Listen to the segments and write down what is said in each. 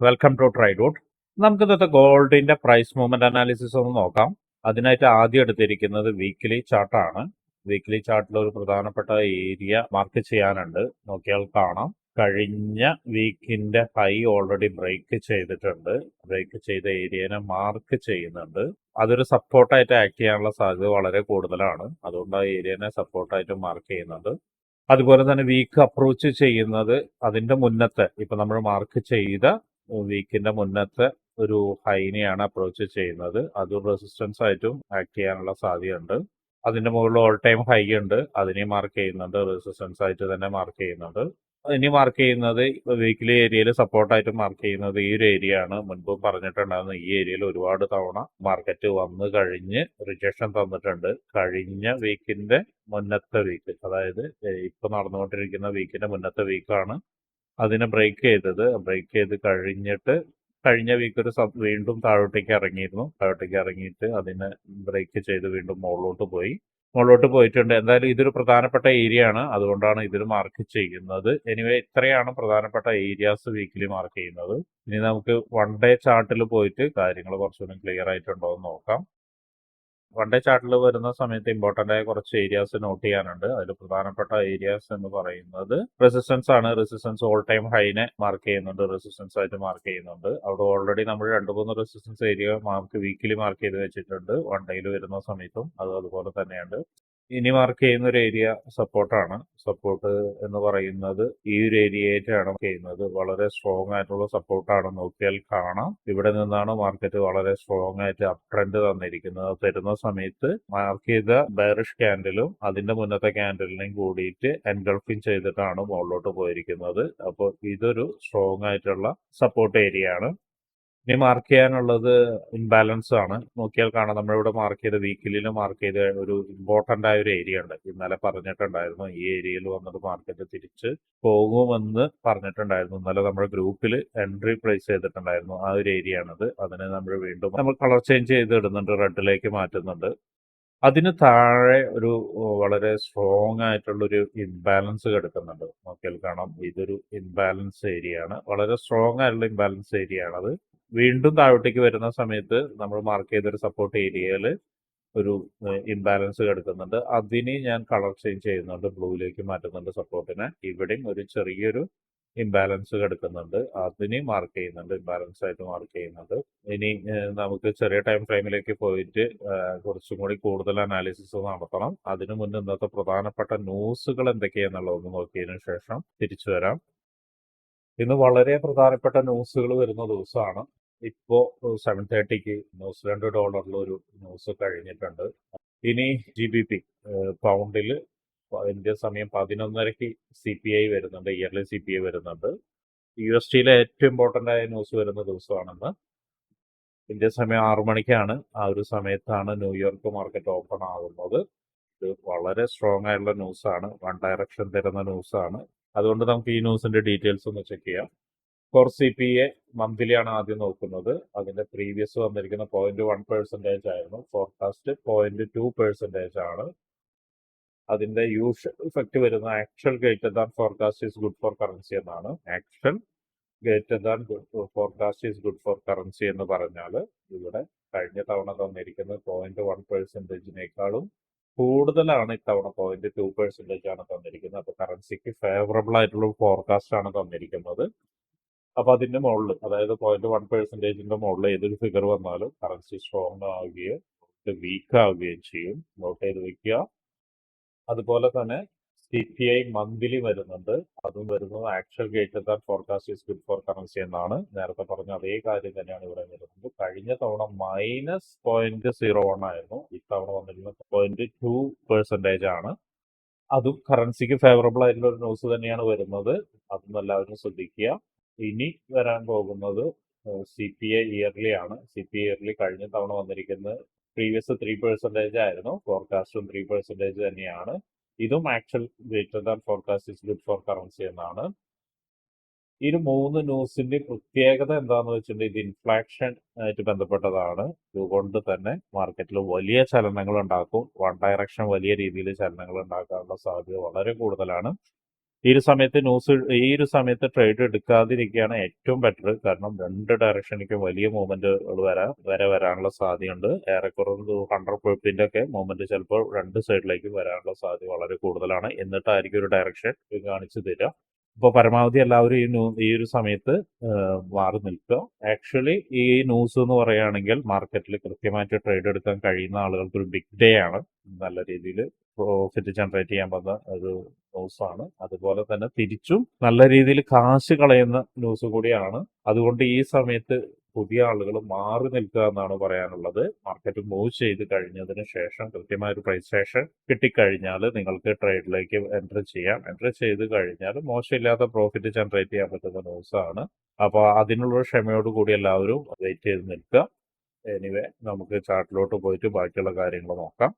Welcome to ട്രൈഡോട്ട് നമുക്ക് ഇന്നത്തെ ഗോൾഡിന്റെ പ്രൈസ് മൂവ്മെന്റ് അനാലിസിസ് ഒന്ന് നോക്കാം. അതിനായിട്ട് ആദ്യം എടുത്തിരിക്കുന്നത് വീക്കിലി ചാർട്ടാണ് വീക്കിലി ചാർട്ടിൽ ഒരു പ്രധാനപ്പെട്ട ഏരിയ മാർക്ക് ചെയ്യാനുണ്ട്. നോക്കിയാൽ കാണാം. കഴിഞ്ഞ വീക്കിന്റെ ഹൈ ഓൾറെഡി ബ്രേക്ക് ചെയ്തിട്ടുണ്ട്. ബ്രേക്ക് ചെയ്ത ഏരിയനെ മാർക്ക് ചെയ്യുന്നുണ്ട്. അതൊരു സപ്പോർട്ടായിട്ട് ആക്ട് ചെയ്യാനുള്ള സാധ്യത വളരെ കൂടുതലാണ്. അതുകൊണ്ട് ആ ഏരിയനെ സപ്പോർട്ടായിട്ട് മാർക്ക് ചെയ്യുന്നുണ്ട്. അതുപോലെ തന്നെ വീക്ക് അപ്രോച്ച് ചെയ്യുന്നത് അതിന്റെ മുന്നത്തെ ഇപ്പൊ നമ്മൾ മാർക്ക് ചെയ്ത വീക്കിന്റെ മുന്നത്തെ ഒരു ഹൈനെയാണ് അപ്രോച്ച് ചെയ്യുന്നത്. അതും റെസിസ്റ്റൻസ് ആയിട്ടും ആക്ട് ചെയ്യാനുള്ള സാധ്യതയുണ്ട്. അതിന്റെ മുകളിൽ ഓൾ ടൈം ഹൈ ഉണ്ട്. അതിനെ മാർക്ക് ചെയ്യുന്നുണ്ട്. റെസിസ്റ്റൻസ് ആയിട്ട് തന്നെ മാർക്ക് ചെയ്യുന്നുണ്ട്. ഇനി മാർക്ക് ചെയ്യുന്നത് വീക്കിലി ഏരിയയിൽ സപ്പോർട്ടായിട്ട് മാർക്ക് ചെയ്യുന്നത് ഈ ഒരു ഏരിയ ആണ്. മുൻപ് പറഞ്ഞിട്ടുണ്ടായിരുന്നു ഈ ഏരിയയിൽ ഒരുപാട് തവണ മാർക്കറ്റ് വന്ന് കഴിഞ്ഞ് റിജക്ഷൻ തന്നിട്ടുണ്ട്. കഴിഞ്ഞ വീക്കിന്റെ മുന്നത്തെ വീക്ക് അതായത് ഇപ്പൊ നടന്നുകൊണ്ടിരിക്കുന്ന വീക്കിന്റെ മുന്നത്തെ വീക്കാണ് അതിനെ ബ്രേക്ക് ചെയ്തത്. ബ്രേക്ക് ചെയ്ത് കഴിഞ്ഞിട്ട് കഴിഞ്ഞ വീക്ക് ഒരു സബ് വീണ്ടും താഴോട്ടേക്ക് ഇറങ്ങിയിരുന്നു. താഴോട്ടേക്ക് ഇറങ്ങിയിട്ട് അതിനെ ബ്രേക്ക് ചെയ്ത് വീണ്ടും മുകളിലോട്ട് പോയി. മുകളിലോട്ട് പോയിട്ടുണ്ട്. എന്തായാലും ഇതൊരു പ്രധാനപ്പെട്ട ഏരിയ ആണ്. അതുകൊണ്ടാണ് ഇതിൽ മാർക്ക് ചെയ്യുന്നത്. എനിവേ ഇത്രയാണ് പ്രധാനപ്പെട്ട ഏരിയാസ് വീക്കിലി മാർക്ക് ചെയ്യുന്നത്. ഇനി നമുക്ക് വൺ ഡേ ചാർട്ടിൽ പോയിട്ട് കാര്യങ്ങൾ കുറച്ചുകൂടി ക്ലിയർ ആയിട്ടുണ്ടോ എന്ന് നോക്കാം. വൺ ഡേ ചാർട്ടിൽ വരുന്ന സമയത്ത് ഇമ്പോർട്ടന്റ് ആയ കുറച്ച് ഏരിയാസ് നോട്ട് ചെയ്യാനുണ്ട്. അതിൽ പ്രധാനപ്പെട്ട ഏരിയാസ് എന്ന് പറയുന്നത് റെസിസ്റ്റൻസ് ആണ്. റെസിസ്റ്റൻസ് ഓൾ ടൈം ഹൈനെ മാർക്ക് ചെയ്യുന്നുണ്ട്. റെസിസ്റ്റൻസ് ആയിട്ട് മാർക്ക് ചെയ്യുന്നുണ്ട്. അവിടെ ഓൾറെഡി നമ്മൾ രണ്ട് മൂന്ന് resistance area mark weekly mark ചെയ്ത് വെച്ചിട്ടുണ്ട്. വൺ ഡേയിൽ വരുന്ന സമയത്തും അത് അതുപോലെ തന്നെയുണ്ട്. ഇനി മാർക്ക് ചെയ്യുന്ന ഒരു ഏരിയ സപ്പോർട്ടാണ് സപ്പോർട്ട് എന്ന് പറയുന്നത് ഈ ഒരു ഏരിയയായിട്ടാണ് ചെയ്യുന്നത്. വളരെ സ്ട്രോങ് ആയിട്ടുള്ള സപ്പോർട്ടാണ് നോക്കിയാൽ കാണാം. ഇവിടെ നിന്നാണ് മാർക്കറ്റ് വളരെ സ്ട്രോങ് ആയിട്ട് അപ് ട്രെൻഡ് തന്നിരിക്കുന്നത്. തരുന്ന സമയത്ത് മാർക്ക് ചെയ്ത ബെയറിഷ് ക്യാൻഡിലും അതിന്റെ മുന്നത്തെ ക്യാൻഡലിനെയും കൂടിയിട്ട് എൻഗൾഫിങ് ചെയ്തിട്ടാണ് മുകളിലോട്ട് പോയിരിക്കുന്നത്. അപ്പോൾ ഇതൊരു സ്ട്രോങ് ആയിട്ടുള്ള സപ്പോർട്ട് ഏരിയ ആണ്. ഇനി മാർക്ക് ചെയ്യാനുള്ളത് ഇൻബാലൻസ് ആണ്. നോക്കിയാൽ കാണാം നമ്മളിവിടെ മാർക്ക് ചെയ്ത വീക്കിലിൽ മാർക്ക് ചെയ്ത ഒരു ഇമ്പോർട്ടന്റ് ആയ ഒരു ഏരിയ ഉണ്ട്. ഇന്നലെ പറഞ്ഞിട്ടുണ്ടായിരുന്നു ഈ ഏരിയയിൽ വന്നത് മാർക്കറ്റ് തിരിച്ച് പോകുമെന്ന് പറഞ്ഞിട്ടുണ്ടായിരുന്നു. ഇന്നലെ നമ്മുടെ ഗ്രൂപ്പിൽ എൻട്രി പ്ലേസ് ചെയ്തിട്ടുണ്ടായിരുന്നു. ആ ഒരു ഏരിയ ആണത്. അതിനെ നമ്മൾ വീണ്ടും നമ്മൾ കളർ ചേഞ്ച് ചെയ്ത് ഇടുന്നുണ്ട്. റെഡിലേക്ക് മാറ്റുന്നുണ്ട്. അതിന് താഴെ ഒരു വളരെ സ്ട്രോങ് ആയിട്ടുള്ള ഒരു ഇംബാലൻസ് കിടക്കുന്നുണ്ട്. നോക്കിയാൽ കാണാം. ഇതൊരു ഇംബാലൻസ് ഏരിയ ആണ്. വളരെ സ്ട്രോങ് ആയിട്ടുള്ള ഇംബാലൻസ് ഏരിയ ആണത്. വീണ്ടും താഴോട്ടേക്ക് വരുന്ന സമയത്ത് നമ്മൾ മാർക്ക് ചെയ്ത ഒരു സപ്പോർട്ട് ഏരിയയിൽ ഒരു ഇംബാലൻസ് കിടക്കുന്നുണ്ട്. അതിനെ ഞാൻ കളർ ചേഞ്ച് ചെയ്യുന്നുണ്ട്. ബ്ലൂയിലേക്ക് മാറ്റുന്നുണ്ട് സപ്പോർട്ടിനെ ഇവിടെയും ഒരു ചെറിയൊരു ഇംബാലൻസ് കിടക്കുന്നുണ്ട്. അതിനെ മാർക്ക് ചെയ്യുന്നുണ്ട്. ഇംബാലൻസ് ആയിട്ട് മാർക്ക് ചെയ്യുന്നുണ്ട്. ഇനി നമുക്ക് ചെറിയ ടൈം ഫ്രെയിമിലേക്ക് പോയിട്ട് കുറച്ചും കൂടി കൂടുതൽ അനാലിസിസ് നടത്തണം. അതിനു മുന്നേ ഇന്നത്തെ പ്രധാനപ്പെട്ട ന്യൂസുകൾ എന്തൊക്കെയാണെന്നുള്ളതൊന്ന് നോക്കിയതിനു ശേഷം തിരിച്ചു വരാം. ഇന്ന് വളരെ പ്രധാനപ്പെട്ട ന്യൂസുകൾ വരുന്ന ദിവസമാണ്. ഇപ്പോ സെവൻ തേർട്ടിക്ക് ന്യൂസിലാൻഡ് ഡോളറിൽ ഒരു ന്യൂസ് കഴിഞ്ഞിട്ടുണ്ട്. ഇനി ജി ബി പി പൗണ്ടിൽ ഇന്ത്യ സമയം പതിനൊന്നരക്ക് സി പി ഐ വരുന്നുണ്ട് ഇയർലി സി പി ഐ വരുന്നുണ്ട്. യു എസ് ടിയിലെ ഏറ്റവും ഇമ്പോർട്ടന്റ് ആയ ന്യൂസ് വരുന്ന ദിവസമാണെന്ന്. ഇന്ത്യ സമയം ആറു മണിക്കാണ്. ആ ഒരു സമയത്താണ് ന്യൂയോർക്ക് മാർക്കറ്റ് ഓപ്പൺ ആകുന്നത് ഇത് വളരെ സ്ട്രോങ് ആയിട്ടുള്ള ന്യൂസാണ്. വൺ ഡയറക്ഷൻ തരുന്ന ന്യൂസാണ്. അതുകൊണ്ട് നമുക്ക് ഈ ന്യൂസിന്റെ ഡീറ്റെയിൽസ് ഒന്ന് ചെക്ക് ചെയ്യാം. Core C P A monthly ആണ് ആദ്യം നോക്കുന്നത്. അതിന്റെ പ്രീവിയസ് വന്നിരിക്കുന്ന പോയിന്റ് വൺ പെർസെന്റേജ് ആയിരുന്നു. ഫോർകാസ്റ്റ് പോയിന്റ് ടു പെർസെന്റേജ് ആണ്. അതിന്റെ യൂഷ്വൽ ഇഫക്റ്റ് വരുന്ന actual greater than forecast is good for currency എന്നാണ്. Actual greater than forecast is good for currency എന്ന് പറഞ്ഞാൽ ഇവിടെ കഴിഞ്ഞ തവണ തന്നിരിക്കുന്ന പോയിന്റ് വൺ പെർസെന്റേജിനേക്കാളും കൂടുതലാണ് ഇത്തവണ പോയിന്റ് ടു പെർസെന്റേജ് ആണ് തന്നിരിക്കുന്നത്. അപ്പൊ കറൻസിക്ക് ഫേവറബിൾ ആയിട്ടുള്ള ഫോർകാസ്റ്റ് ആണ് തന്നിരിക്കുന്നത്. അപ്പൊ അതിന്റെ മുകളിൽ അതായത് പോയിന്റ് വൺ പെർസെന്റേജിന്റെ മുകളിൽ ഏതൊരു ഫിഗർ വന്നാലും കറൻസി സ്ട്രോങ് ആവുകയും വീക്ക് ആവുകയും ചെയ്യും. നോട്ട് ചെയ്ത് വെക്കുക. അതുപോലെ തന്നെ സി പി ഐ മന്ത്ലി വരുന്നുണ്ട്. അതും വരുന്നത് actual greater than forecast is good for currency എന്നാണ്. നേരത്തെ പറഞ്ഞ അതേ കാര്യം തന്നെയാണ് ഇവിടെ വരുന്നത്. കഴിഞ്ഞ തവണ മൈനസ് പോയിന്റ് സീറോ വൺ ആയിരുന്നു. ഇത്തവണ വന്നിരിക്കുന്നത് പോയിന്റ് ടു പെർസെന്റേജ് ആണ്. അതും കറൻസിക്ക് ഫേവറബിൾ ആയിട്ടുള്ള ഒരു ന്യൂസ് തന്നെയാണ് വരുന്നത്. അതും എല്ലാവരും ശ്രദ്ധിക്കുക. ഇനി വരാൻ പോകുന്നത് സി പി ഐ ഇയർലി ആണ്. സി പി ഐ ഇയർലി കഴിഞ്ഞ തവണ വന്നിരിക്കുന്നത് പ്രീവിയസ് ത്രീ പെർസെന്റേജ് ആയിരുന്നു. ഫോർകാസ്റ്റും ത്രീ പെർസെന്റേജ് തന്നെയാണ്. ഇതും actual greater than forecast is good for currency എന്നാണ്. ഈ മൂന്ന് ന്യൂസിന്റെ പ്രത്യേകത എന്താന്ന് വെച്ചിട്ടുണ്ടെങ്കിൽ ഇത് ഇൻഫ്ലാക്ഷൻ ആയിട്ട് ബന്ധപ്പെട്ടതാണ്. അതുകൊണ്ട് തന്നെ മാർക്കറ്റിൽ വലിയ ചലനങ്ങൾ ഉണ്ടാക്കും. വൺ ഡയറക്ഷൻ വലിയ രീതിയിൽ ചലനങ്ങൾ ഉണ്ടാക്കാനുള്ള സാധ്യത വളരെ കൂടുതലാണ്. ഈ ഒരു സമയത്ത് ന്യൂസ് ഈ ഒരു സമയത്ത് ട്രേഡ് എടുക്കാതിരിക്കുകയാണ് ഏറ്റവും ബെറ്റർ കാരണം രണ്ട് ഡയറക്ഷനിലേക്കും വലിയ മൂവ്മെന്റുകൾ വരാം വരെ വരാനുള്ള സാധ്യതയുണ്ട്. ഏറെക്കുറെ ഹൺഡ്രഡ് പോയിന്റിന്റെ ഒക്കെ മൂവ്മെന്റ് ചിലപ്പോൾ രണ്ട് സൈഡിലേക്ക് വരാനുള്ള സാധ്യത വളരെ കൂടുതലാണ്. എന്നിട്ടായിരിക്കും ഒരു ഡയറക്ഷൻ കാണിച്ചു തരിക അപ്പോൾ പരമാവധി എല്ലാവരും ഈ ഈ ഒരു സമയത്ത് മാറി നിൽക്കുക. ആക്ച്വലി ഈ ന്യൂസ് എന്ന് പറയുകയാണെങ്കിൽ മാർക്കറ്റിൽ കൃത്യമായിട്ട് ട്രേഡ് എടുക്കാൻ കഴിയുന്ന ആളുകൾക്ക് ഒരു ബിഗ് ഡേ ആണ്. നല്ല രീതിയിൽ പ്രോഫിറ്റ് ജനറേറ്റ് ചെയ്യാൻ വന്ന ഒരു ന്യൂസാണ്. അതുപോലെ തന്നെ തിരിച്ചും നല്ല രീതിയിൽ കാശ് കളയുന്ന ന്യൂസ് കൂടിയാണ്. അതുകൊണ്ട് ഈ സമയത്ത് പുതിയ ആളുകൾ മാറി നിൽക്കുക എന്നാണ് പറയാനുള്ളത്. മാർക്കറ്റ് മൂവ് ചെയ്ത് കഴിഞ്ഞതിന് ശേഷം കൃത്യമായ ഒരു പ്രൈസ് സെഷൻ കിട്ടിക്കഴിഞ്ഞാൽ നിങ്ങൾക്ക് ട്രേഡിലേക്ക് എൻട്രി ചെയ്യാം. എൻട്രി ചെയ്ത് കഴിഞ്ഞാൽ മോശമില്ലാത്ത പ്രോഫിറ്റ് ജനറേറ്റ് ചെയ്യാൻ പറ്റുന്ന ന്യൂസാണ്. അപ്പോൾ അതിനുള്ള ക്ഷമയോട് കൂടി എല്ലാവരും വെയിറ്റ് ചെയ്ത് നിൽക്കുക. എനിവേ നമുക്ക് ചാർട്ടിലോട്ട് പോയിട്ട് ബാക്കിയുള്ള കാര്യങ്ങൾ നോക്കാം.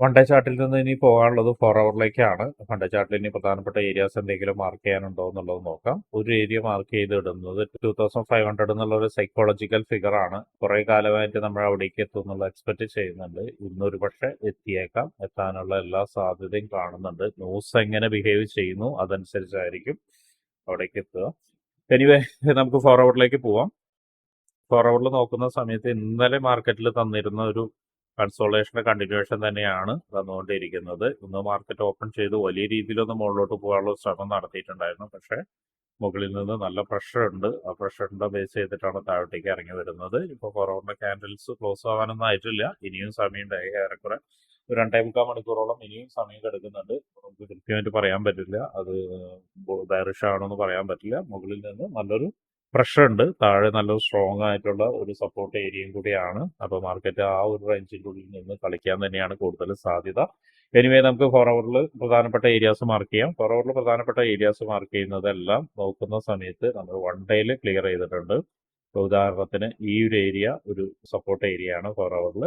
വൺ ഡേ ചാർട്ടിൽ നിന്ന് ഇനി പോകാനുള്ളത് ഫോർ അവറിലേക്കാണ് വൺ ഡേ ചാർട്ടിൽ ഇനി പ്രധാനപ്പെട്ട ഏരിയാസ് എന്തെങ്കിലും മാർക്ക് ചെയ്യാനുണ്ടോ എന്നുള്ളത് നോക്കാം. ഒരു ഏരിയ മാർക്ക് ചെയ്ത് ഇടുന്നത് ടു തൗസൻഡ് ഫൈവ് ഹൺഡ്രഡ് എന്നുള്ള ഒരു സൈക്കോളജിക്കൽ ഫിഗർ ആണ്. കുറെ കാലമായിട്ട് നമ്മൾ അവിടേക്ക് എത്തും എന്നുള്ള എക്സ്പെക്ട് ചെയ്യുന്നുണ്ട്. ഇന്നൊരു പക്ഷെ എത്തിയേക്കാം. എത്താനുള്ള എല്ലാ സാധ്യതയും കാണുന്നുണ്ട്. ന്യൂസ് എങ്ങനെ ബിഹേവ് ചെയ്യുന്നു അതനുസരിച്ചായിരിക്കും അവിടേക്ക് എത്തുക. എനിവേ നമുക്ക് ഫോർ അവറിലേക്ക് പോവാം. ഫോർ അവറിൽ നോക്കുന്ന സമയത്ത് ഇന്നലെ മാർക്കറ്റിൽ തന്നിരുന്ന ഒരു കൺസോളേഷന്റെ കണ്ടിന്യൂഷൻ തന്നെയാണ് തന്നുകൊണ്ടിരിക്കുന്നത് ഇന്ന് മാർക്കറ്റ് ഓപ്പൺ ചെയ്ത് വലിയ രീതിയിലൊന്നും മുകളിലോട്ട് പോകാനുള്ള ശ്രമം നടത്തിയിട്ടുണ്ടായിരുന്നു. പക്ഷേ മുകളിൽ നിന്ന് നല്ല പ്രഷർ ഉണ്ട്. ആ പ്രഷറിന്റെ ബേസ് ചെയ്തിട്ടാണ് താഴോട്ടേക്ക് ഇറങ്ങി വരുന്നത്. ഇപ്പോൾ കൊറോണ ക്യാൻഡിൽസ് ക്ലോസ് ആവാനൊന്നും ആയിട്ടില്ല. ഇനിയും സമയമുണ്ട് ഏറെക്കുറെ ഒരു രണ്ടേ മുക്കാൽ മണിക്കൂറോളം ഇനിയും സമയം കിടക്കുന്നുണ്ട്. നമുക്ക് കൃത്യമായിട്ട് പറയാൻ പറ്റില്ല. അത് ബൈറിഷ് ആണോ എന്ന് പറയാൻ പറ്റില്ല. മുകളിൽ നിന്ന് നല്ലൊരു പ്രഷർ ഉണ്ട് താഴെ നല്ല സ്ട്രോങ് ആയിട്ടുള്ള ഒരു സപ്പോർട്ട് ഏരിയയും കൂടിയാണ്. അപ്പോൾ മാർക്കറ്റ് ആ ഒരു റേഞ്ചിന്റെ ഉള്ളിൽ നിന്ന് കളിക്കാൻ തന്നെയാണ് കൂടുതൽ സാധ്യത. എനിവേ നമുക്ക് ഫോർ അവറിൽ പ്രധാനപ്പെട്ട ഏരിയാസ് മാർക്ക് ചെയ്യാം. ഫോർ അവറിൽ പ്രധാനപ്പെട്ട ഏരിയാസ് മാർക്ക് ചെയ്യുന്നതെല്ലാം നോക്കുന്ന സമയത്ത് നമ്മൾ വൺ ഡേയിൽ ക്ലിയർ ചെയ്തിട്ടുണ്ട്. ഉദാഹരണത്തിന് ഈ ഒരു ഏരിയ ഒരു സപ്പോർട്ട് ഏരിയ ആണ് ഫോർ അവറിൽ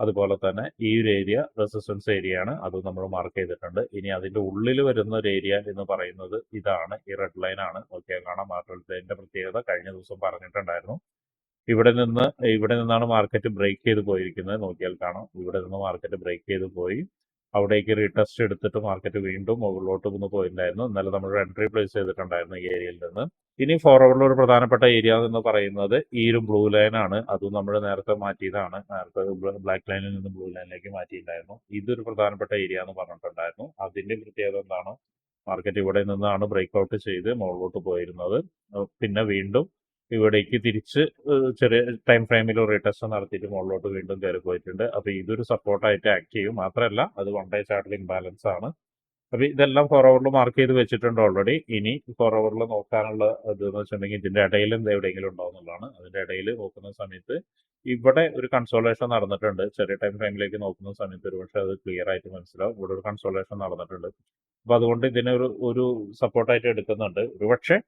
അതുപോലെ തന്നെ ഈ ഒരു ഏരിയ റെസിസ്റ്റൻസ് ഏരിയ ആണ് അത് നമ്മൾ മാർക്ക് ചെയ്തിട്ടുണ്ട്. ഇനി അതിന്റെ ഉള്ളിൽ വരുന്ന ഒരു ഏരിയ എന്ന് പറയുന്നത് ഇതാണ്. ഈ റെഡ് ലൈൻ ആണ്. നോക്കിയാൽ കാണാം. മാർക്കറ്റിന്റെ പ്രത്യേകത കഴിഞ്ഞ ദിവസം പറഞ്ഞിട്ടുണ്ടായിരുന്നു. ഇവിടെ നിന്ന് ഇവിടെ നിന്നാണ് മാർക്കറ്റ് ബ്രേക്ക് ചെയ്ത് പോയിരിക്കുന്നത്. നോക്കിയാൽ കാണാം. ഇവിടെ നിന്ന് മാർക്കറ്റ് ബ്രേക്ക് ചെയ്ത് പോയി. അവിടേക്ക് റീടെസ്റ്റ് എടുത്തിട്ട് മാർക്കറ്റ് വീണ്ടും മുകളിലോട്ട് ഒന്ന് പോയിട്ടുണ്ടായിരുന്നു ഇന്നലെ നമ്മൾ എൻട്രി പ്ലേസ് ചെയ്തിട്ടുണ്ടായിരുന്നു ഈ ഏരിയയിൽ നിന്ന്. ഇനി ഫോർവേഡിൽ ഒരു പ്രധാനപ്പെട്ട ഏരിയ എന്ന് പറയുന്നത് ഈ ഒരു ബ്ലൂ ലൈൻ ആണ്. അതും നമ്മൾ നേരത്തെ മാറ്റിയതാണ്. നേരത്തെ ബ്ലാക്ക് ലൈനിൽ നിന്ന് ബ്ലൂ ലൈനിലേക്ക് മാറ്റിയിട്ടുണ്ടായിരുന്നു ഇതൊരു പ്രധാനപ്പെട്ട ഏരിയ എന്ന് പറഞ്ഞിട്ടുണ്ടായിരുന്നു. അതിന്റെ പ്രത്യേകത എന്താണ്? മാർക്കറ്റ് ഇവിടെ നിന്നാണ് ബ്രേക്ക് ഔട്ട് ചെയ്ത് മുകളിലോട്ട് പോയിരുന്നത്. പിന്നെ വീണ്ടും ഇവിടേക്ക് തിരിച്ച് ചെറിയ ടൈം ഫ്രെയിമിൽ റീടെസ്റ്റ് നടത്തിയിട്ട് മുകളിലോട്ട് വീണ്ടും കയറി പോയിട്ടുണ്ട്. അപ്പൊ ഇതൊരു സപ്പോർട്ടായിട്ട് ആക്ട് ചെയ്യും. മാത്രമല്ല അത് വൺ ഡേ ചാർട്ടിൽ ഇംബാലൻസ് ആണ്. അപ്പൊ ഇതെല്ലാം ഫോർ അവറിൽ മാർക്ക് ചെയ്ത് വെച്ചിട്ടുണ്ട് ഓൾറെഡി ഇനി ഫോർ അവറിൽ നോക്കാനുള്ള ഇത് എന്ന് വെച്ചിട്ടുണ്ടെങ്കിൽ ഇതിന്റെ ഇടയിൽ എന്ത് എവിടെയെങ്കിലും ഉണ്ടാവുന്നതാണ് അതിന്റെ ഇടയിൽ നോക്കുന്ന സമയത്ത് ഇവിടെ ഒരു കൺസോളേഷൻ നടന്നിട്ടുണ്ട്. ചെറിയ ടൈം ഫ്രെയിമിലേക്ക് നോക്കുന്ന സമയത്ത് ഒരു പക്ഷേ അത് ക്ലിയർ ആയിട്ട് മനസ്സിലാവും. ഇവിടെ ഒരു കൺസോളേഷൻ നടന്നിട്ടുണ്ട്. അപ്പൊ അതുകൊണ്ട് ഇതിനെ ഒരു ഒരു സപ്പോർട്ടായിട്ട് എടുക്കുന്നുണ്ട്. ഒരുപക്ഷെ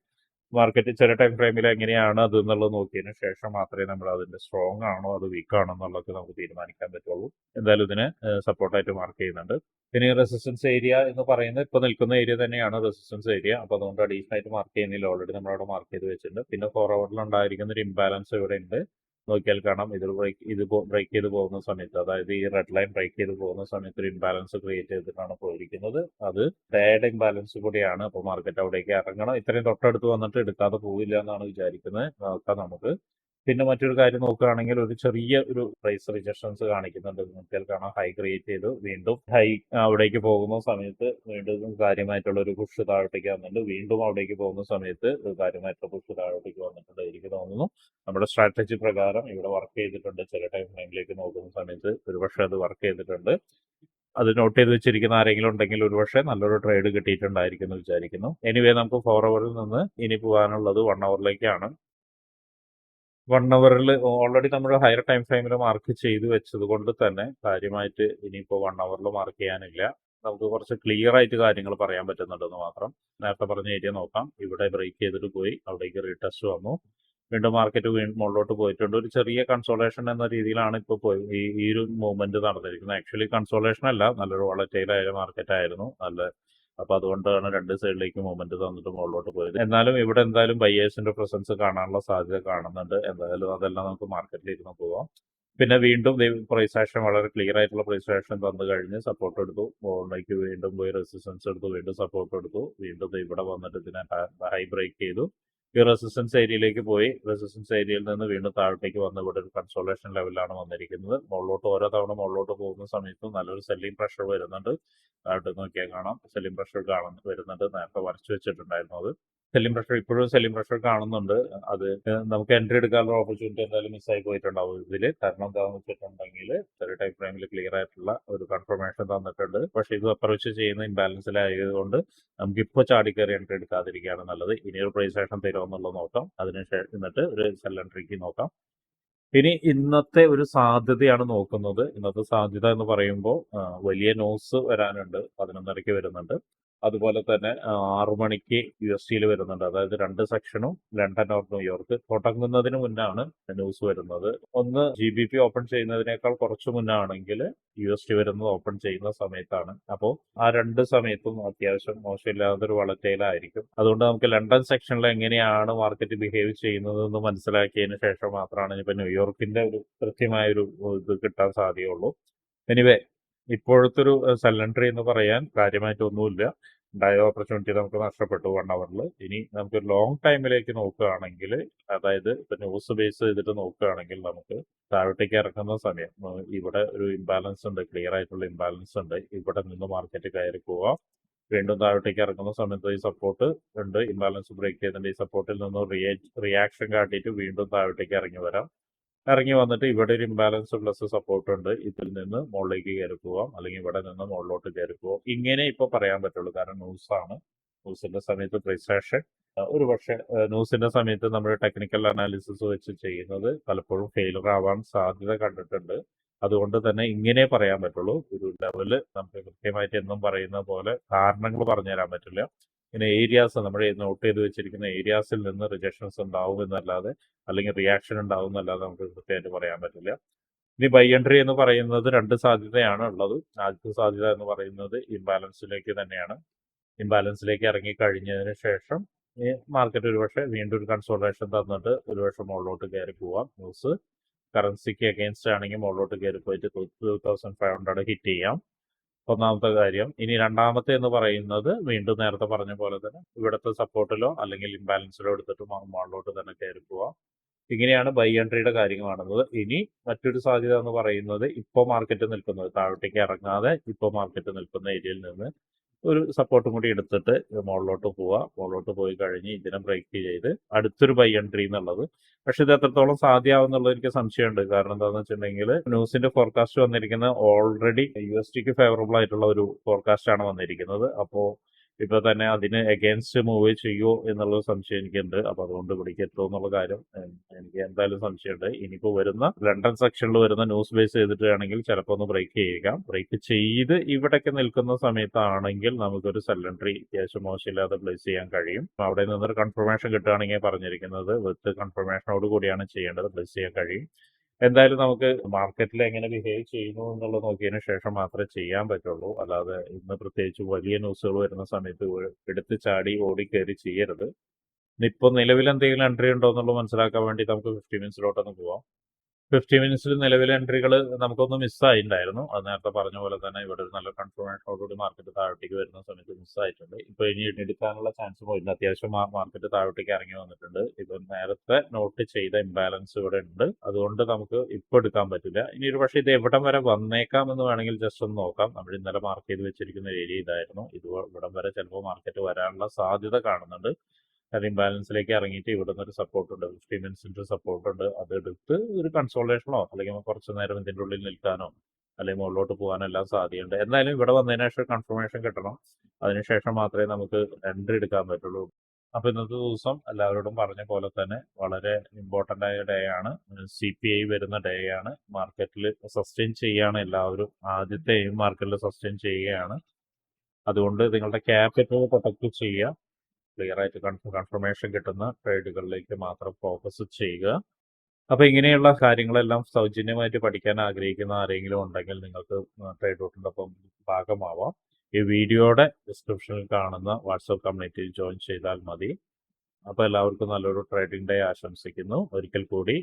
മാർക്കറ്റ് ചില ടൈം ഫ്രെയിമിൽ എങ്ങനെയാണ് അത് എന്നുള്ളത് നോക്കിയതിന് ശേഷം മാത്രമേ നമ്മൾ അതിന്റെ സ്ട്രോങ് ആണോ അത് വീക്ക് ആണോ എന്നുള്ളതൊക്കെ നമുക്ക് തീരുമാനിക്കാൻ പറ്റുള്ളൂ. എന്തായാലും ഇതിന് സപ്പോർട്ടായിട്ട് മാർക്ക് ചെയ്യുന്നുണ്ട്. പിന്നെ റെസിസ്റ്റൻസ് ഏരിയ എന്ന് പറയുന്നത് ഇപ്പൊ നിൽക്കുന്ന ഏരിയ തന്നെയാണ് റെസിസ്റ്റൻസ് ഏരിയ അപ്പൊ അതുകൊണ്ട് അഡീഷണൽ ആയിട്ട് മാർക്ക് ചെയ്യുന്നില്ല. ഓൾറെഡി നമ്മൾ അവിടെ മാർക്ക് ചെയ്ത് വെച്ചിട്ടുണ്ട്. പിന്നെ ഫോർ അവറിൽ ഉണ്ടായിരിക്കുന്ന ഒരു ഇംബാലൻസ് ഇവിടെ ഉണ്ട്. നോക്കിയാൽ കാണാം. ഇത് ബ്രേക്ക് ഇത് ബ്രേക്ക് ചെയ്ത് പോകുന്ന സമയത്ത് അതായത് ഈ റെഡ് ലൈൻ ബ്രേക്ക് ചെയ്ത് പോകുന്ന സമയത്ത് ഒരു ഇംബാലൻസ് ക്രിയേറ്റ് ചെയ്തിട്ടാണ് പോയിരിക്കുന്നത്. അത് ഡേഡ് ഇംബാലൻസ് കൂടിയാണ്. അപ്പോൾ മാർക്കറ്റ് അവിടേക്ക് ഇറങ്ങണം. ഇത്രയും തൊട്ടടുത്ത് വന്നിട്ട് എടുക്കാതെ പോവില്ല എന്നാണ് വിചാരിക്കുന്നത്. നോക്കാം നമുക്ക് പിന്നെ മറ്റൊരു കാര്യം നോക്കുകയാണെങ്കിൽ ഒരു ചെറിയ ഒരു പ്രൈസ് റിജക്ഷൻസ് കാണിക്കുന്നുണ്ട്. നോക്കിയാൽ കാണാം. ഹൈ ക്രിയേറ്റ് ചെയ്ത്. വീണ്ടും ഹൈ അവിടേക്ക് പോകുന്ന സമയത്ത് വീണ്ടും കാര്യമായിട്ടുള്ള ഒരു പുഷ് താഴോട്ടേക്ക് വന്നിട്ടുണ്ട്. വീണ്ടും അവിടേക്ക് പോകുന്ന സമയത്ത് കാര്യമായിട്ടുള്ള പുഷ് താഴോട്ടേക്ക് വന്നിട്ടുണ്ട് എനിക്ക് തോന്നുന്നു. നമ്മുടെ സ്ട്രാറ്റജി പ്രകാരം ഇവിടെ വർക്ക് ചെയ്തിട്ടുണ്ട്. ചില ടൈം ഫ്രെയിമിലേക്ക് നോക്കുന്ന സമയത്ത് ഒരുപക്ഷെ അത് വർക്ക് ചെയ്തിട്ടുണ്ട്. അത് നോട്ട് ചെയ്ത് വെച്ചിരിക്കുന്ന ആരെങ്കിലും ഉണ്ടെങ്കിൽ ഒരുപക്ഷെ നല്ലൊരു ട്രേഡ് കിട്ടിയിട്ടുണ്ടായിരിക്കും എന്ന് വിചാരിക്കുന്നു. എനിവേ നമുക്ക് ഫോർ അവറിൽ നിന്ന് ഇനി പോകാനുള്ളത് വൺ അവറിലേക്കാണ് വൺ അവറിൽ ഓൾറെഡി നമ്മൾ ഹയർ ടൈം ഫ്രെയിമിൽ മാർക്ക് ചെയ്തു വെച്ചത് കൊണ്ട് തന്നെ കാര്യമായിട്ട് ഇനിയിപ്പോൾ വൺ അവറിൽ മാർക്ക് ചെയ്യാനില്ല. നമുക്ക് കുറച്ച് ക്ലിയർ ആയിട്ട് കാര്യങ്ങൾ പറയാൻ പറ്റുന്നുണ്ടെന്ന് മാത്രം നേരത്തെ പറഞ്ഞ ഏരിയ നോക്കാം. ഇവിടെ ബ്രേക്ക് ചെയ്തിട്ട് പോയി. അവിടേക്ക് റീടെസ്റ്റ് വന്നു. വീണ്ടും മാർക്കറ്റ് വീണ്ടും മുകളിലോട്ട് പോയിട്ടുണ്ട്. ഒരു ചെറിയ കൺസോളേഷൻ എന്ന രീതിയിലാണ് ഇപ്പോൾ പോയി ഈ ഈ ഒരു മൂവ്മെന്റ് നടന്നിരിക്കുന്നത്. ആക്ച്വലി കൺസോളേഷൻ അല്ല. നല്ലൊരു വളറ്റൈലായ മാർക്കറ്റ് ആയിരുന്നു. നല്ല അപ്പൊ അതുകൊണ്ടാണ് രണ്ട് സൈഡിലേക്ക് മൂവ്മെന്റ് തന്നിട്ട് മുകളിലോട്ട് പോയത്. എന്നാലും ഇവിടെ എന്തായാലും ബയ്യേഴ്സിന്റെ പ്രസൻസ് കാണാനുള്ള സാധ്യത കാണുന്നുണ്ട്. എന്തായാലും അതെല്ലാം നമുക്ക് മാർക്കറ്റിൽ ഇരുന്ന് പോവാം. പിന്നെ വീണ്ടും പ്രൈസ് ആക്ഷൻ വളരെ ക്ലിയർ ആയിട്ടുള്ള പ്രൈസ് ആക്ഷൻ തന്നു കഴിഞ്ഞ് സപ്പോർട്ട് എടുത്തു. മുകളിലേക്ക് വീണ്ടും പോയി റെസിസ്റ്റൻസ് എടുത്തു. വീണ്ടും സപ്പോർട്ട് എടുത്തു. വീണ്ടും ഇവിടെ വന്നിട്ട് ഇതിനെ ഹൈ ബ്രേക്ക് ചെയ്തു. ഈ റെസിസ്റ്റൻസ് ഏരിയയിലേക്ക് പോയി. റെസിസ്റ്റൻസ് ഏരിയയിൽ നിന്ന് വീണ്ടും താഴത്തേക്ക് വന്ന് ഇവിടെ ഒരു കൺസോളേഷൻ ലെവലാണ് വന്നിരിക്കുന്നത്. മുകളിലോട്ട് ഓരോ തവണ മുകളിലോട്ട് പോകുന്ന സമയത്ത് നല്ലൊരു സെല്ലിംഗ് പ്രഷർ വരുന്നുണ്ട്. താഴോട്ട് നോക്കിയാൽ കാണാം. സെല്ലിംഗ് പ്രഷർ കാണുന്നു വരുന്നുണ്ട്. നേരത്തെ വരച്ചു വെച്ചിട്ടുണ്ടായിരുന്നു അത്. സെല്ലിംഗ് പ്രഷർ ഇപ്പോഴും സെല്ലിംഗ് പ്രഷർ കാണുന്നുണ്ട്. അത് നമുക്ക് എൻട്രി എടുക്കാനുള്ള ഓപ്പർച്യൂണിറ്റി എന്തായാലും മിസ്സായി പോയിട്ടുണ്ടാവും ഇതിൽ കാരണം എന്താണെന്ന് വെച്ചിട്ടുണ്ടെങ്കിൽ ചെറിയ ടൈം ഫ്രെയിമിൽ ക്ലിയർ ആയിട്ടുള്ള ഒരു കൺഫർമേഷൻ തന്നിട്ടുണ്ട്. പക്ഷേ ഇത് അപ്രോച്ച് ചെയ്യുന്ന ഇംബാലൻസിലായതുകൊണ്ട് നമുക്ക് ഇപ്പോൾ ചാടി കയറി എൻട്രി എടുക്കാതിരിക്കുകയാണ് നല്ലത്. ഇനി ഒരു പ്രൈസ് ആക്ഷൻ തരുമെന്നുള്ളത് നോക്കാം അതിനുശേഷം എന്നിട്ട് ഒരു സെൽ എൻട്രിക്ക് നോക്കാം. ഇനി ഇന്നത്തെ ഒരു സാധ്യതയാണ് നോക്കുന്നത്. ഇന്നത്തെ സാധ്യത എന്ന് പറയുമ്പോൾ വലിയ ന്യൂസ് വരാനുണ്ട്. പതിനൊന്നരയ്ക്ക് വരുന്നുണ്ട്. അതുപോലെ തന്നെ ആറു മണിക്ക് യു എസ് ടിയിൽ വരുന്നുണ്ട്. അതായത് രണ്ട് സെക്ഷനും ലണ്ടൻ ഓർ ന്യൂയോർക്ക്. തുടങ്ങുന്നതിന് മുന്നാണ് ന്യൂസ് വരുന്നത്. ഒന്ന് ജി ബി പി ഓപ്പൺ ചെയ്യുന്നതിനേക്കാൾ കുറച്ച് മുന്നാണെങ്കിൽ യു എസ് ടി വരുന്നത് ഓപ്പൺ ചെയ്യുന്ന സമയത്താണ്. അപ്പോൾ ആ രണ്ട് സമയത്തും അത്യാവശ്യം മോശമില്ലാത്തൊരു വളർച്ചയിലായിരിക്കും. അതുകൊണ്ട് നമുക്ക് ലണ്ടൻ സെക്ഷനിൽ എങ്ങനെയാണ് മാർക്കറ്റ് ബിഹേവ് ചെയ്യുന്നത് എന്ന് മനസ്സിലാക്കിയതിന് ശേഷം മാത്രമാണ് ഇപ്പൊ ന്യൂയോർക്കിന്റെ ഒരു കൃത്യമായ ഒരു ഇത് കിട്ടാൻ സാധ്യതയുള്ളൂ. എനിവേ ഇപ്പോഴത്തെ ഒരു സെലണ്ടറി എന്ന് പറയാൻ കാര്യമായിട്ട് കാര്യമായിട്ടൊന്നുമില്ല. ഉണ്ടായ ഓപ്പർച്യൂണിറ്റി നമുക്ക് നഷ്ടപ്പെട്ടു വൺ അവറിൽ ഇനി നമുക്ക് ലോങ് ടൈമിലേക്ക് നോക്കുകയാണെങ്കിൽ അതായത് ഇപ്പൊ ന്യൂസ് ബേസ് ചെയ്തിട്ട് നോക്കുകയാണെങ്കിൽ നമുക്ക് താഴോട്ടേക്ക് ഇറക്കുന്ന സമയം ഇവിടെ ഒരു ഇംബാലൻസ് ഉണ്ട് ക്ലിയർ ആയിട്ടുള്ള ഇംബാലൻസ് ഉണ്ട്. ഇവിടെ നിന്ന് മാർക്കറ്റ് കയറി പോവാം. വീണ്ടും താഴോട്ടേക്ക് ഇറങ്ങുന്ന സമയത്ത് ഈ സപ്പോർട്ട് ഉണ്ട്. ഇംബാലൻസ് ബ്രേക്ക് ചെയ്തിട്ടുണ്ട് ഈ സപ്പോർട്ടിൽ നിന്ന് റിയാക്ഷൻ കാട്ടിയിട്ട് വീണ്ടും താഴോട്ടേക്ക് ഇറങ്ങി വരാം. ഇറങ്ങി വന്നിട്ട് ഇവിടെ ഒരു ഇംബാലൻസ് പ്ലസ് സപ്പോർട്ട് ഉണ്ട്. ഇതിൽ നിന്ന് മുകളിലേക്ക് കയറി പോവാം. അല്ലെങ്കിൽ ഇവിടെ നിന്ന് മുകളിലോട്ട് കയറി പോവാം. ഇങ്ങനെ ഇപ്പൊ പറയാൻ പറ്റുള്ളൂ. കാരണം ന്യൂസ് ആണ്. ന്യൂസിന്റെ സമയത്ത് പ്രിസേഷൻ ഒരു പക്ഷേ ന്യൂസിന്റെ സമയത്ത് നമ്മൾ ടെക്നിക്കൽ അനാലിസിസ് വെച്ച് ചെയ്യുന്നത് പലപ്പോഴും ഫെയിലർ ആവാൻ സാധ്യത കണ്ടിട്ടുണ്ട്. അതുകൊണ്ട് തന്നെ ഇങ്ങനെ പറയാൻ പറ്റുള്ളൂ. ഒരു ലെവൽ നമുക്ക് കൃത്യമായിട്ട് എന്നും പറയുന്ന പോലെ കാരണങ്ങൾ പറഞ്ഞു തരാൻ പറ്റില്ല. ഇങ്ങനെ ഏരിയാസ് നമ്മൾ നോട്ട് ചെയ്ത് വെച്ചിരിക്കുന്ന ഏരിയാസിൽ നിന്ന് റിജക്ഷൻസ് ഉണ്ടാവും എന്നല്ലാതെ അല്ലെങ്കിൽ റിയാക്ഷൻ ഉണ്ടാവും എന്നല്ലാതെ നമുക്ക് കൃത്യമായിട്ട് പറയാൻ പറ്റില്ല. ഇനി ബൈ എൻട്രി എന്ന് പറയുന്നത് രണ്ട് സാധ്യതയാണ് ഉള്ളത്. ആദ്യത്തെ സാധ്യത എന്ന് പറയുന്നത് ഇംബാലൻസിലേക്ക് തന്നെയാണ്. ഇംബാലൻസിലേക്ക് ഇറങ്ങി കഴിഞ്ഞതിന് ശേഷം ഈ മാർക്കറ്റ് ഒരുപക്ഷെ വീണ്ടും ഒരു കൺസോൾട്ടേഷൻ തന്നിട്ട് ഒരുപക്ഷെ മുകളിലോട്ട് കയറി പോവാം. ന്യൂസ് കറൻസിക്ക് അഗേൻസ്റ്റ് ആണെങ്കിൽ മുകളിലോട്ട് കയറി പോയിട്ട് two thousand five hundred hit ചെയ്യാം. ഒന്നാമത്തെ കാര്യം ഇനി രണ്ടാമത്തെ എന്ന് പറയുന്നത് വീണ്ടും നേരത്തെ പറഞ്ഞ പോലെ തന്നെ ഇവിടുത്തെ സപ്പോർട്ടിലോ അല്ലെങ്കിൽ ഇംബാലൻസിലോ എടുത്തിട്ട് മുകളിലോട്ട് തന്നെ കയറി പോവാം. ഇങ്ങനെയാണ് ബൈ എൻട്രിയുടെ കാര്യങ്ങൾ കാണുന്നത്. ഇനി മറ്റൊരു സാധ്യത എന്ന് പറയുന്നത് ഇപ്പോൾ മാർക്കറ്റ് നിൽക്കുന്നത്. താഴോട്ടേക്ക് ഇറങ്ങാതെ ഇപ്പോൾ മാർക്കറ്റ് നിൽക്കുന്ന ഏരിയയിൽ നിന്ന് ഒരു സപ്പോർട്ടും കൂടി എടുത്തിട്ട് മുകളിലോട്ട് പോവുക മുകളിലോട്ട് പോയി കഴിഞ്ഞ് ഇതിനെ ബ്രേക്ക് ചെയ്ത് അടുത്തൊരു ബൈ എൻട്രി എന്നുള്ളത്. പക്ഷെ ഇത് എത്രത്തോളം സാധ്യമാവുന്നുള്ളത് എനിക്ക് സംശയമുണ്ട്. കാരണം എന്താണെന്ന് വെച്ചിട്ടുണ്ടെങ്കിൽ ന്യൂസിന്റെ ഫോർകാസ്റ്റ് വന്നിരിക്കുന്നത് ഓൾറെഡി യു എസ് ടിക്ക് ഫേവറബിൾ ആയിട്ടുള്ള ഒരു ഫോർകാസ്റ്റ് ആണ് വന്നിരിക്കുന്നത്. അപ്പോൾ ഇപ്പൊ തന്നെ അതിന് എഗേൻസ്റ്റ് മൂവ് ചെയ്യുമോ എന്നുള്ള സംശയം എനിക്കുണ്ട്. അപ്പൊ അതുകൊണ്ട് ഇവിടേക്ക് എന്നുള്ള കാര്യം എനിക്ക് എന്തായാലും സംശയമുണ്ട്. ഇനിയിപ്പോ വരുന്ന ലണ്ടൻ സെക്ഷനിൽ വരുന്ന ന്യൂസ് ബേസ് ചെയ്തിട്ടാണെങ്കിൽ ചിലപ്പോൾ ഒന്ന് ബ്രേക്ക് ചെയ്യുക. ബ്രേക്ക് ചെയ്ത് ഇവിടേക്ക് നിൽക്കുന്ന സമയത്താണെങ്കിൽ നമുക്കൊരു സെലൻട്രി അത്യാവശ്യം മോശമില്ലാതെ പ്ലേസ് ചെയ്യാൻ കഴിയും. അവിടെ നിന്നൊരു കൺഫർമേഷൻ കിട്ടുകയാണെങ്കിൽ പറഞ്ഞിരിക്കുന്നത് വിത്ത് കൺഫർമേഷനോട് കൂടിയാണ് ചെയ്യേണ്ടത്. പ്ലേസ് ചെയ്യാൻ കഴിയും. എന്തായാലും നമുക്ക് മാർക്കറ്റിൽ എങ്ങനെ ബിഹേവ് ചെയ്യുന്നു എന്നുള്ളത് നോക്കിയതിന് ശേഷം മാത്രമേ ചെയ്യാൻ പറ്റുള്ളൂ. അല്ലാതെ ഇന്ന് പ്രത്യേകിച്ച് വലിയ ന്യൂസുകൾ വരുന്ന സമയത്ത് എടുത്ത് ചാടി ഓടി കയറി ചെയ്യരുത്. ഇപ്പൊ നിലവിൽ എന്തെങ്കിലും എൻട്രി ഉണ്ടോ എന്നുള്ളത് മനസ്സിലാക്കാൻ വേണ്ടി നമുക്ക് ഫിഫ്റ്റി മിനിറ്റ്സിലോട്ടൊന്ന് പോവാം. ഫിഫ്റ്റി മിനിറ്റ്സിൽ നിലവിലെ എൻട്രികൾ നമുക്കൊന്ന് മിസ്സായിട്ടുണ്ടായിരുന്നു അത് നേരത്തെ പറഞ്ഞ പോലെ തന്നെ ഇവിടെ ഒരു നല്ല കൺഫർമേഷനോടുകൂടി മാർക്കറ്റ് താഴോട്ടേക്ക് വരുന്ന സമയത്ത് മിസ്സായിട്ടുണ്ട് ഇപ്പൊ ഇനി എടുക്കാനുള്ള ചാൻസ് പോയിരുന്നു അത്യാവശ്യം മാർക്കറ്റ് താഴോട്ടേക്ക് ഇറങ്ങി വന്നിട്ടുണ്ട്. ഇപ്പൊ നേരത്തെ നോട്ട് ചെയ്ത ഇംബാലൻസ് ഇവിടെ ഉണ്ട്. അതുകൊണ്ട് നമുക്ക് ഇപ്പൊ എടുക്കാൻ പറ്റില്ല. ഇനി ഒരു പക്ഷേ ഇത് എവിടം വരെ വന്നേക്കാം എന്ന് വേണമെങ്കിൽ ജസ്റ്റ് ഒന്ന് നോക്കാം. നമ്മൾ ഇന്നലെ മാർക്ക് ചെയ്ത് വെച്ചിരിക്കുന്ന ഏരിയ ഇതായിരുന്നു. ഇത് ഇവിടം വരെ ചിലപ്പോൾ മാർക്കറ്റ് വരാനുള്ള സാധ്യത കാണുന്നുണ്ട്. അത് ഇംബാലൻസിലേക്ക് ഇറങ്ങിയിട്ട് ഇവിടുന്ന് ഒരു സപ്പോർട്ട് ഉണ്ട്. ഫിഫ്റ്റി മിനിറ്റ്സിന്റെ സപ്പോർട്ട് ഉണ്ട്. അത് എടുത്ത് ഒരു കൺസോൾട്ടേഷനോ അല്ലെങ്കിൽ കുറച്ച് നേരം ഇതിന്റെ ഉള്ളിൽ നിൽക്കാനോ അല്ലെങ്കിൽ മുകളിലോട്ട് പോകാനോ എല്ലാം സാധ്യതയുണ്ട്. എന്തായാലും ഇവിടെ വന്നതിന് ശേഷം കൺഫർമേഷൻ കിട്ടണം. അതിനുശേഷം മാത്രമേ നമുക്ക് എൻട്രി എടുക്കാൻ പറ്റുള്ളൂ. അപ്പൊ ഇന്നത്തെ ദിവസം എല്ലാവരോടും പറഞ്ഞ പോലെ തന്നെ വളരെ ഇമ്പോർട്ടന്റ് ആയ ഡേ ആണ്. സി പി ഐ വരുന്ന ഡേ ആണ്. മാർക്കറ്റിൽ സസ്റ്റെയിൻ ചെയ്യാണ് എല്ലാവരും. ആദ്യത്തെ മാർക്കറ്റിൽ സസ്റ്റെയിൻ ചെയ്യുകയാണ്. അതുകൊണ്ട് നിങ്ങളുടെ ക്യാപിറ്റൽ പ്രൊട്ടക്ട് ചെയ്യുക. ക്ലിയർ ആയിട്ട് കൺഫർമേഷൻ കിട്ടുന്ന ട്രേഡുകളിലേക്ക് മാത്രം ഫോക്കസ് ചെയ്യുക. അപ്പോൾ ഇങ്ങനെയുള്ള കാര്യങ്ങളെല്ലാം സൗജന്യമായിട്ട് പഠിക്കാൻ ആഗ്രഹിക്കുന്ന ആരെങ്കിലും ഉണ്ടെങ്കിൽ നിങ്ങൾക്ക് ട്രേഡ് റൂട്ടിനൊപ്പം ഭാഗമാവാം. ഈ വീഡിയോയുടെ ഡിസ്ക്രിപ്ഷനിൽ കാണുന്ന വാട്സപ്പ് കമ്മ്യൂണിറ്റിയിൽ ജോയിൻ ചെയ്താൽ മതി. അപ്പോൾ എല്ലാവർക്കും നല്ലൊരു ട്രേഡിംഗ് ഡേ ആശംസിക്കുന്നു. ഒരിക്കൽ കൂടി